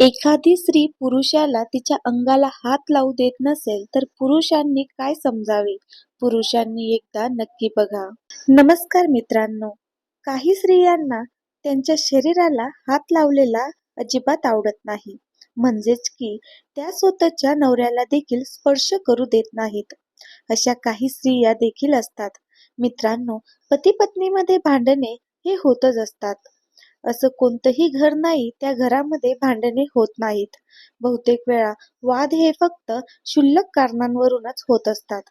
एखादी स्त्री पुरुषाला तिच्या अंगाला हात लावू देत नसेल तर पुरुषांनी काय समजावे? पुरुषांनी एकदा नक्की बघा. नमस्कार मित्रांनो. काही स्त्रियांना त्यांच्या शरीराला हात लावलेला अजिबात आवडत नाही. म्हणजेच की त्या स्वतःच्या नवऱ्याला देखील स्पर्श करू देत नाहीत. अशा काही स्त्रिया देखील असतात. मित्रांनो पती पत्नीमध्ये भांडणे हे होतच असतात. असं कोणतंही घर नाही त्या घरामध्ये भांडणे होत नाहीत. बहुतेक वेळा वाद हे फक्त क्षुल्लक कारणांवरूनच होत असतात.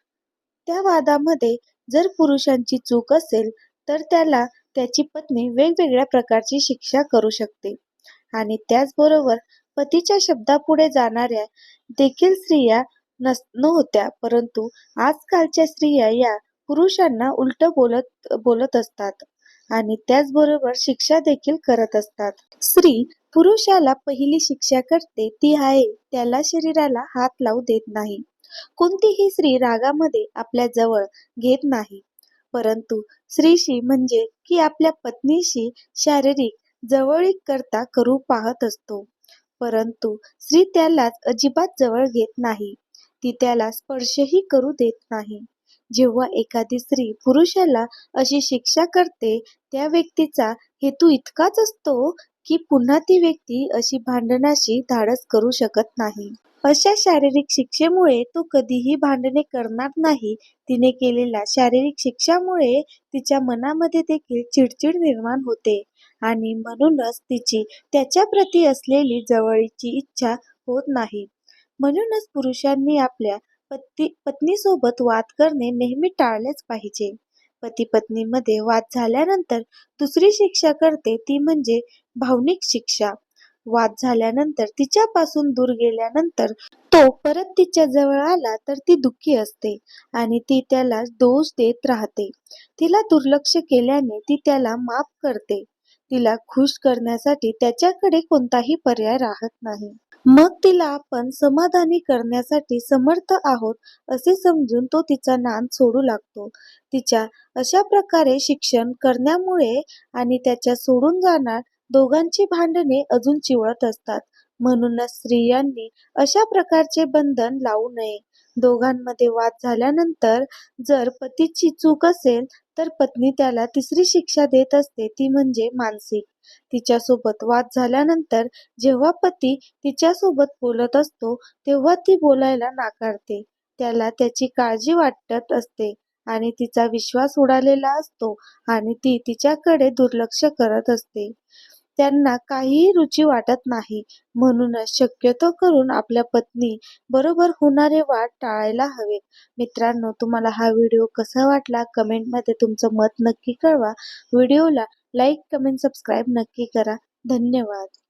त्या वादामध्ये जर पुरुषांची चूक असेल तर त्याला त्याची पत्नी वेगवेगळ्या प्रकारची शिक्षा करू शकते. आणि त्याचबरोबर पतीच्या शब्दापुढे जाणाऱ्या देखील स्त्रिया नस नव्हत्या परंतु आजकालच्या स्त्रिया या पुरुषांना उलट बोलत बोलत असतात. आणि त्याचबरोबर शिक्षा देखील करत असतात. स्त्री पुरुषाला पहिली शिक्षा करते ती आहे त्याला शरीराला हात लावू देत नाही. कोणतीही स्त्री रागामध्ये आपल्या जवळ घेत नाही. परंतु स्त्रीशी म्हणजे की आपल्या पत्नीशी शारीरिक जवळीक करता करू पाहत असतो. परंतु स्त्री त्यालाच अजिबात जवळ घेत नाही. ती त्याला स्पर्शही करू देत नाही. जेव्हा एखादी स्त्री पुरुषाला अशी शिक्षा करते त्या व्यक्तीचा हेतू इतकाच असतो की पुन्हा ती व्यक्ती अशी भांडणाशी धाडस करू शकत नाही. अशा शारीरिक शिक्षेमुळे तो कधीही भांडणे करणार नाही. तिने केलेल्या शारीरिक शिक्षामुळे तिच्या मनामध्ये देखील चिडचिड निर्माण होते आणि म्हणूनच तिची त्याच्याप्रती असलेली जवळीची इच्छा होत नाही. म्हणूनच पुरुषांनी आपल्या पती पत्नीसोबत वाद करणे नेहमी टाळलेच पाहिजे. पती पत्नीमध्ये वाद झाल्यानंतर दुसरी शिक्षा करते ती म्हणजे भावनिक शिक्षा. वाद झाल्यानंतर तिच्यापासून दूर गेल्यानंतर तो परत तिच्या जवळ आला तर ती दुःखी असते आणि ती त्याला दोष देत राहते. तिला दुर्लक्ष केल्याने ती त्याला माफ करते. तिला खुश करण्यासाठी त्याच्याकडे कोणताही पर्याय राहत नाही. मग तिला आपण समाधानी करण्यासाठी समर्थ आहोत असे समजून तो तिचा नाद सोडू लागतो. तिच्या अशा प्रकारे शिक्षण करण्यामुळे आणि त्याच्या सोडून जाणार दोघांची भांडणे अजून चिवळत असतात. म्हणूनच स्त्रियांनी अशा प्रकारचे बंधन लावू नये. दोघांमध्ये वाद झाल्यानंतर जर पतीची चूक असेल तर पत्नी त्याला तिसरी शिक्षा देत असते ती म्हणजे मानसिक. तिच्यासोबत वाद झाल्यानंतर जेव्हा पती तिच्यासोबत बोलत असतो तेव्हा ती बोलायला नाकारते. त्याला त्याची काळजी वाटत असते आणि तिचा विश्वास उडालेला असतो आणि ती तिच्याकडे दुर्लक्ष करत असते. त्यांना काहीही रुची वाटत नाही. म्हणूनच शक्यतो करून आपल्या पत्नी बरोबर होणारे वाद टाळायला हवेत. मित्रांनो तुम्हाला हा व्हिडिओ कसा वाटला? कमेंटमध्ये तुमचं मत नक्की कळवा. व्हिडिओला लाईक कमेंट सबस्क्राईब नक्की करा. धन्यवाद.